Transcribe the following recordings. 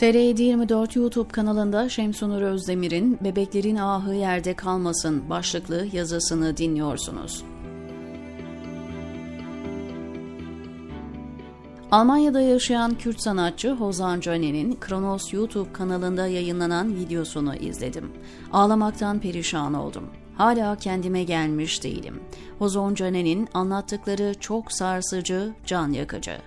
TR724 YouTube kanalında Şemsunur Özdemir'in Bebeklerin Ahı Yerde Kalmasın başlıklı yazısını dinliyorsunuz. Almanya'da yaşayan Kürt sanatçı Hozan Caner'in Kronos YouTube kanalında yayınlanan videosunu izledim. Ağlamaktan perişan oldum. Hala kendime gelmiş değilim. Hozan Caner'in anlattıkları çok sarsıcı, can yakıcı.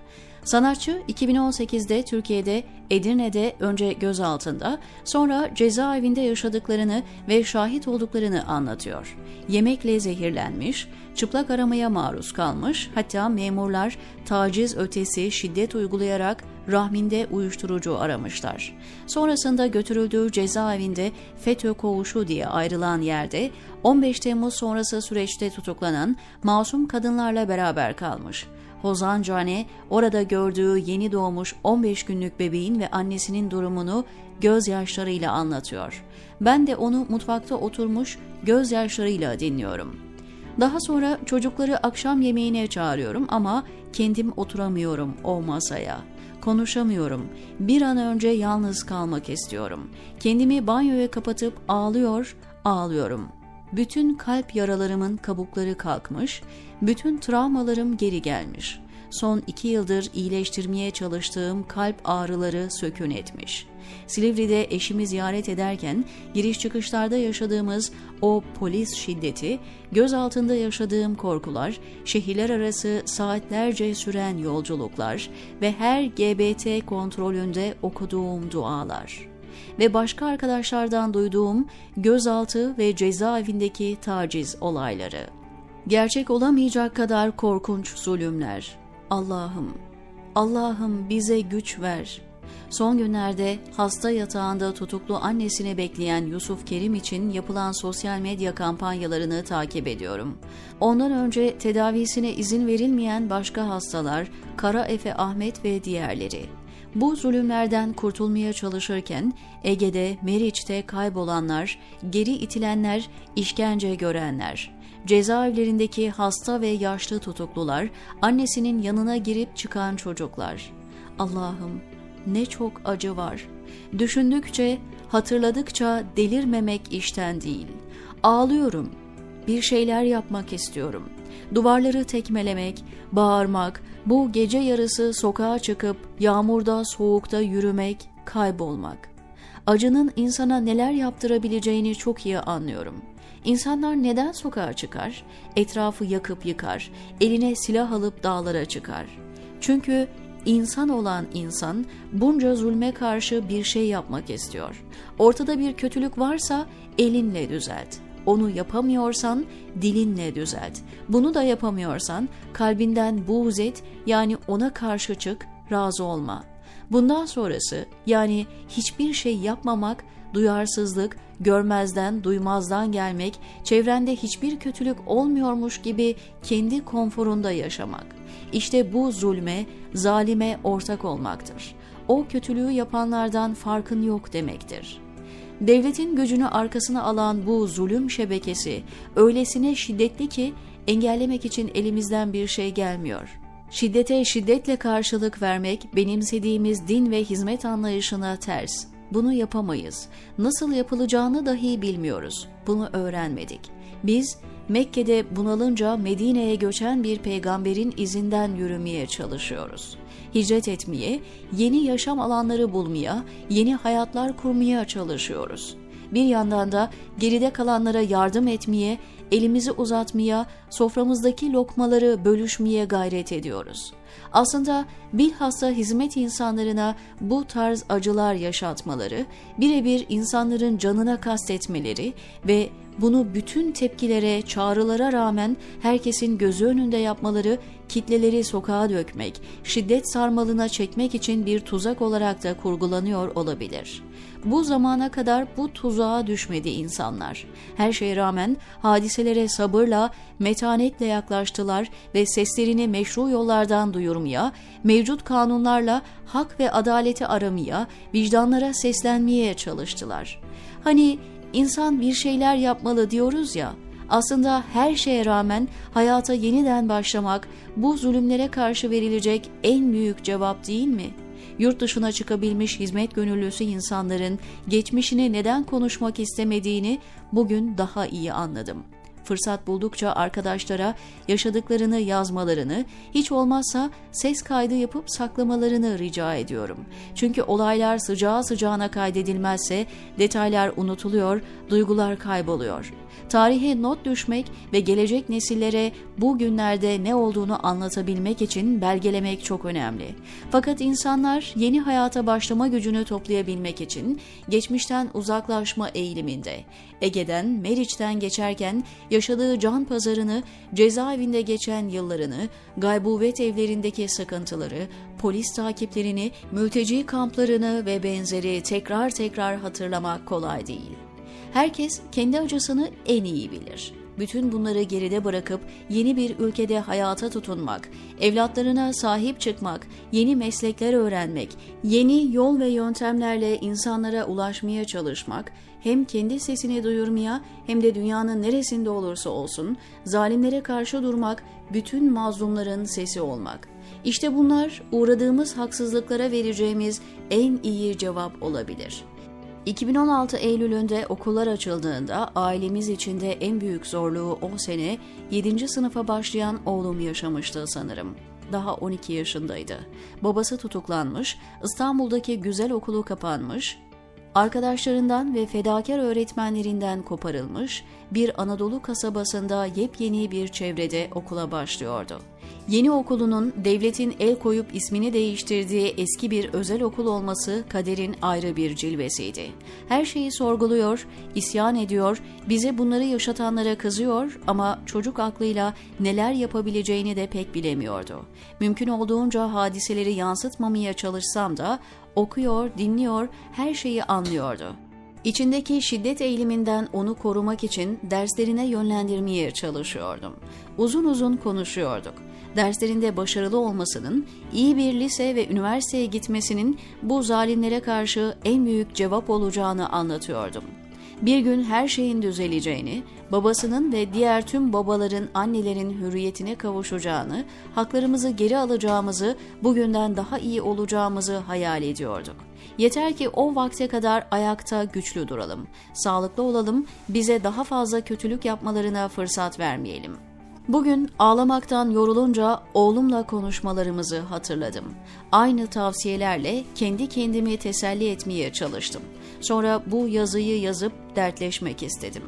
Sanatçı 2018'de Türkiye'de Edirne'de önce gözaltında sonra cezaevinde yaşadıklarını ve şahit olduklarını anlatıyor. Yemekle zehirlenmiş, çıplak aramaya maruz kalmış, hatta memurlar taciz ötesi şiddet uygulayarak rahminde uyuşturucu aramışlar. Sonrasında götürüldüğü cezaevinde FETÖ koğuşu diye ayrılan yerde 15 Temmuz sonrası süreçte tutuklanan masum kadınlarla beraber kalmış. Hozan Cane orada gördüğü yeni doğmuş 15 günlük bebeğin ve annesinin durumunu gözyaşlarıyla anlatıyor. Ben de onu mutfakta oturmuş gözyaşlarıyla dinliyorum. Daha sonra çocukları akşam yemeğine çağırıyorum ama kendim oturamıyorum o masaya. Konuşamıyorum. Bir an önce yalnız kalmak istiyorum. Kendimi banyoya kapatıp ağlıyor, ağlıyorum. Bütün kalp yaralarımın kabukları kalkmış, bütün travmalarım geri gelmiş. Son iki yıldır iyileştirmeye çalıştığım kalp ağrıları sökün etmiş. Silivri'de eşimi ziyaret ederken giriş çıkışlarda yaşadığımız o polis şiddeti, göz altında yaşadığım korkular, şehirler arası saatlerce süren yolculuklar ve her GBT kontrolünde okuduğum dualar.'' Ve başka arkadaşlardan duyduğum gözaltı ve cezaevindeki taciz olayları. Gerçek olamayacak kadar korkunç zulümler. Allah'ım, Allah'ım bize güç ver. Son günlerde hasta yatağında tutuklu annesini bekleyen Yusuf Kerim için yapılan sosyal medya kampanyalarını takip ediyorum. Ondan önce tedavisine izin verilmeyen başka hastalar, Kara Efe Ahmet ve diğerleri. Bu zulümlerden kurtulmaya çalışırken Ege'de, Meriç'te kaybolanlar, geri itilenler, işkence görenler, cezaevlerindeki hasta ve yaşlı tutuklular, annesinin yanına girip çıkan çocuklar. Allah'ım ne çok acı var. Düşündükçe, hatırladıkça delirmemek işten değil. Ağlıyorum. Bir şeyler yapmak istiyorum. Duvarları tekmelemek, bağırmak, bu gece yarısı sokağa çıkıp yağmurda, soğukta yürümek, kaybolmak. Acının insana neler yaptırabileceğini çok iyi anlıyorum. İnsanlar neden sokağa çıkar? Etrafı yakıp yıkar, eline silah alıp dağlara çıkar. Çünkü insan olan insan bunca zulme karşı bir şey yapmak istiyor. Ortada bir kötülük varsa elinle düzelt. Onu yapamıyorsan dilinle düzelt. Bunu da yapamıyorsan kalbinden buğz et yani ona karşı çık, razı olma. Bundan sonrası yani hiçbir şey yapmamak, duyarsızlık, görmezden, duymazdan gelmek, çevrende hiçbir kötülük olmuyormuş gibi kendi konforunda yaşamak. İşte bu zulme, zalime ortak olmaktır. O kötülüğü yapanlardan farkın yok demektir.'' Devletin gücünü arkasına alan bu zulüm şebekesi öylesine şiddetli ki engellemek için elimizden bir şey gelmiyor. Şiddete şiddetle karşılık vermek benimsediğimiz din ve hizmet anlayışına ters. Bunu yapamayız. Nasıl yapılacağını dahi bilmiyoruz. Bunu öğrenmedik. Biz Mekke'de bunalınca Medine'ye göçen bir peygamberin izinden yürümeye çalışıyoruz. Hicret etmeye, yeni yaşam alanları bulmaya, yeni hayatlar kurmaya çalışıyoruz. Bir yandan da geride kalanlara yardım etmeye, elimizi uzatmaya, soframızdaki lokmaları bölüşmeye gayret ediyoruz. Aslında bilhassa hizmet insanlarına bu tarz acılar yaşatmaları, birebir insanların canına kastetmeleri ve bunu bütün tepkilere, çağrılara rağmen herkesin gözü önünde yapmaları kitleleri sokağa dökmek, şiddet sarmalına çekmek için bir tuzak olarak da kurgulanıyor olabilir. Bu zamana kadar bu tuzağa düşmedi insanlar. Her şeye rağmen hadiselere sabırla, metanetle yaklaştılar ve seslerini meşru yollardan duyurmaya, mevcut kanunlarla hak ve adaleti aramaya, vicdanlara seslenmeye çalıştılar. Hani insan bir şeyler yapmalı diyoruz ya, aslında her şeye rağmen hayata yeniden başlamak bu zulümlere karşı verilecek en büyük cevap değil mi? Yurt dışına çıkabilmiş hizmet gönüllüsü insanların geçmişini neden konuşmak istemediğini bugün daha iyi anladım. Fırsat buldukça arkadaşlara yaşadıklarını yazmalarını, hiç olmazsa ses kaydı yapıp saklamalarını rica ediyorum. Çünkü olaylar sıcağı sıcağına kaydedilmezse detaylar unutuluyor, duygular kayboluyor. Tarihe not düşmek ve gelecek nesillere bu günlerde ne olduğunu anlatabilmek için belgelemek çok önemli. Fakat insanlar yeni hayata başlama gücünü toplayabilmek için geçmişten uzaklaşma eğiliminde. Ege'den, Meriç'ten geçerken yaşadığı can pazarını, cezaevinde geçen yıllarını, gaybubet evlerindeki sıkıntıları, polis takiplerini, mülteci kamplarını ve benzeri tekrar tekrar hatırlamak kolay değil. Herkes kendi acısını en iyi bilir. Bütün bunları geride bırakıp yeni bir ülkede hayata tutunmak, evlatlarına sahip çıkmak, yeni meslekler öğrenmek, yeni yol ve yöntemlerle insanlara ulaşmaya çalışmak, hem kendi sesini duyurmaya hem de dünyanın neresinde olursa olsun zalimlere karşı durmak, bütün mazlumların sesi olmak. İşte bunlar uğradığımız haksızlıklara vereceğimiz en iyi cevap olabilir.'' 2016 Eylül'ünde okullar açıldığında ailemiz içinde en büyük zorluğu o sene 7. sınıfa başlayan oğlum yaşamıştı sanırım. Daha 12 yaşındaydı. Babası tutuklanmış, İstanbul'daki güzel okulu kapanmış, arkadaşlarından ve fedakar öğretmenlerinden koparılmış, bir Anadolu kasabasında yepyeni bir çevrede okula başlıyordu. Yeni okulunun devletin el koyup ismini değiştirdiği eski bir özel okul olması kaderin ayrı bir cilvesiydi. Her şeyi sorguluyor, isyan ediyor, bize bunları yaşatanlara kızıyor ama çocuk aklıyla neler yapabileceğini de pek bilemiyordu. Mümkün olduğunca hadiseleri yansıtmamaya çalışsam da okuyor, dinliyor, her şeyi anlıyordu. İçindeki şiddet eğiliminden onu korumak için derslerine yönlendirmeye çalışıyordum. Uzun uzun konuşuyorduk. Derslerinde başarılı olmasının, iyi bir lise ve üniversiteye gitmesinin bu zalimlere karşı en büyük cevap olacağını anlatıyordum. Bir gün her şeyin düzeleceğini, babasının ve diğer tüm babaların, annelerin hürriyetine kavuşacağını, haklarımızı geri alacağımızı, bugünden daha iyi olacağımızı hayal ediyorduk. Yeter ki o vakte kadar ayakta güçlü duralım, sağlıklı olalım, bize daha fazla kötülük yapmalarına fırsat vermeyelim.'' Bugün ağlamaktan yorulunca oğlumla konuşmalarımızı hatırladım. Aynı tavsiyelerle kendi kendimi teselli etmeye çalıştım. Sonra bu yazıyı yazıp dertleşmek istedim.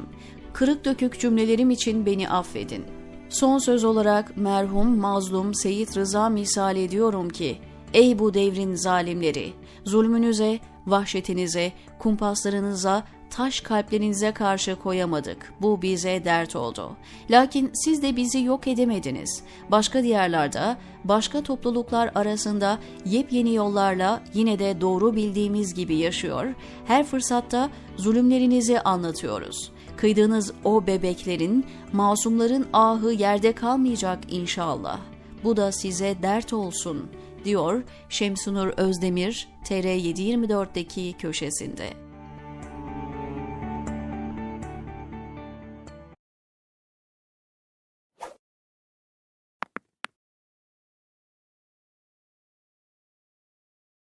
Kırık dökük cümlelerim için beni affedin. Son söz olarak merhum mazlum Seyit Rıza misal ediyorum ki, Ey bu devrin zalimleri! Zulmünüze, vahşetinize, kumpaslarınıza, taş kalplerinize karşı koyamadık. Bu bize dert oldu. Lakin siz de bizi yok edemediniz. Başka diyarlarda, başka topluluklar arasında yepyeni yollarla yine de doğru bildiğimiz gibi yaşıyor, her fırsatta zulümlerinizi anlatıyoruz. Kıydığınız o bebeklerin, masumların ahı yerde kalmayacak inşallah. Bu da size dert olsun.'' diyor Şemsunur Özdemir TR724'deki köşesinde.